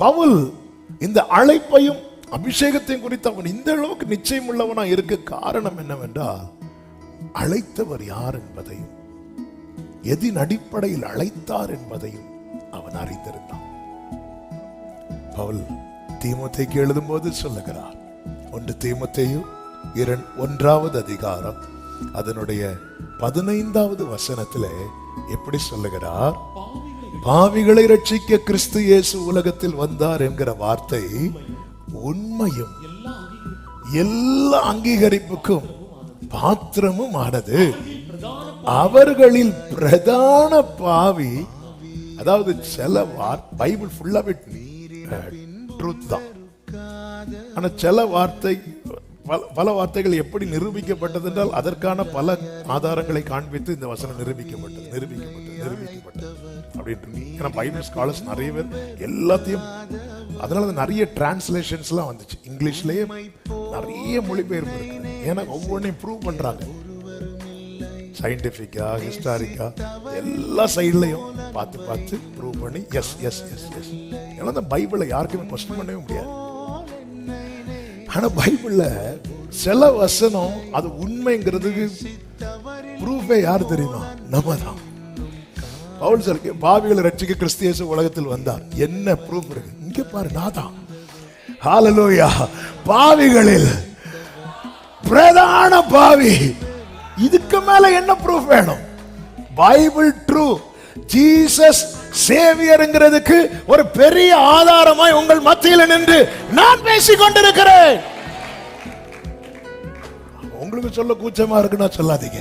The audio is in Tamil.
பவுல் இந்த அழைப்பையும் அபிஷேகத்தையும் குறித்து அவன் இந்த அளவுக்கு நிச்சயம் உள்ளவனா இருக்க காரணம் என்னவென்றால் அழைத்தவர் யார் என்பதையும் எதின் அடிப்படையில் அழைத்தார் என்பதையும் அவன் அறிந்திருந்தான். பவுல் தீமோத்தேக்கு எழுதும்போது சொல்லுகிறார் ஒன்று தீமத்தையும் இரண் ஒன்றாவது அதிகாரம் அதனுடைய பதினைந்தாவது வசனத்திலே எப்படி சொல்லுகிறார்? பாவிகளை ரட்சிக்க கிறிஸ்து இயேசு உலகத்தில் வந்தார் என்கிற வார்த்தை உண்மையும். எல்லா அங்கீகரிப்புக்கும் பாத்திரமும் ஆனது. அவர்களில் பிரதான பாவி அதாவது சில வார்த்தை பைபிள் ஃபுல்லாவே ட்ரூத் தான். ஆனா சில வார்த்தை பல- பல வார்த்தைகள் எப்படி நிரூபிக்கப்பட்டது என்றால் அதற்கான பல ஆதாரங்களை காண்பித்து இந்த வசனம் நிரூபிக்கப்பட்டது நிரூபிக்கப்பட்டது நிரூபிக்கப்பட்டது. அப்படின்ட்டு ஏன்னா பைபிள் ஸ்காலர்ஸ் நிறைய பேர் எல்லாத்தையும் அதனால நிறைய டிரான்ஸ்லேஷன்ஸ்லாம் வந்துச்சு. இங்கிலீஷ்லயே நிறைய மொழிபெயர்ப்பு ஏன்னா ஒவ்வொன்றையும் ப்ரூவ் பண்றாங்க. சயின்டிஃபிக்கா ஹிஸ்டாரிக்கா எல்லா சைட்லையும் பார்த்து பார்த்து ப்ரூவ் பண்ணி எஸ் எஸ் எஸ் எஸ் ஏன்னா அந்த பைபிளை யாருக்குமே கொஸ்டின் பண்ணவே முடியாது. ஆனால் பைபிள்ல சில வசனம் அது உண்மைங்கிறதுக்கு ப்ரூஃபே யார் தெரியுமா? நம்ம தான் பவுல் சார் பாவிகளை ரட்சிக்க கிறிஸ்தியேசு உலகத்தில் வந்தார். என்ன ப்ரூஃப் இருக்கு? இங்கே பாரு நான் தான் ஹாலலோயா பாவிகளில் பிரதான பாவி. இதுக்கு மேல என்ன ப்ரூஃப் வேணும்? பைபிள் ட்ரூ ஜீசஸ் சேவியருங்கிறதுக்கு ஒரு பெரிய ஆதாரமாய் உங்கள் மத்தியில் நின்று நான் பேசிக் கொண்டிருக்கிறேன் உங்களுக்கு சொல்ல கூச்சமா இருக்குன்னா சொல்லாதீங்க.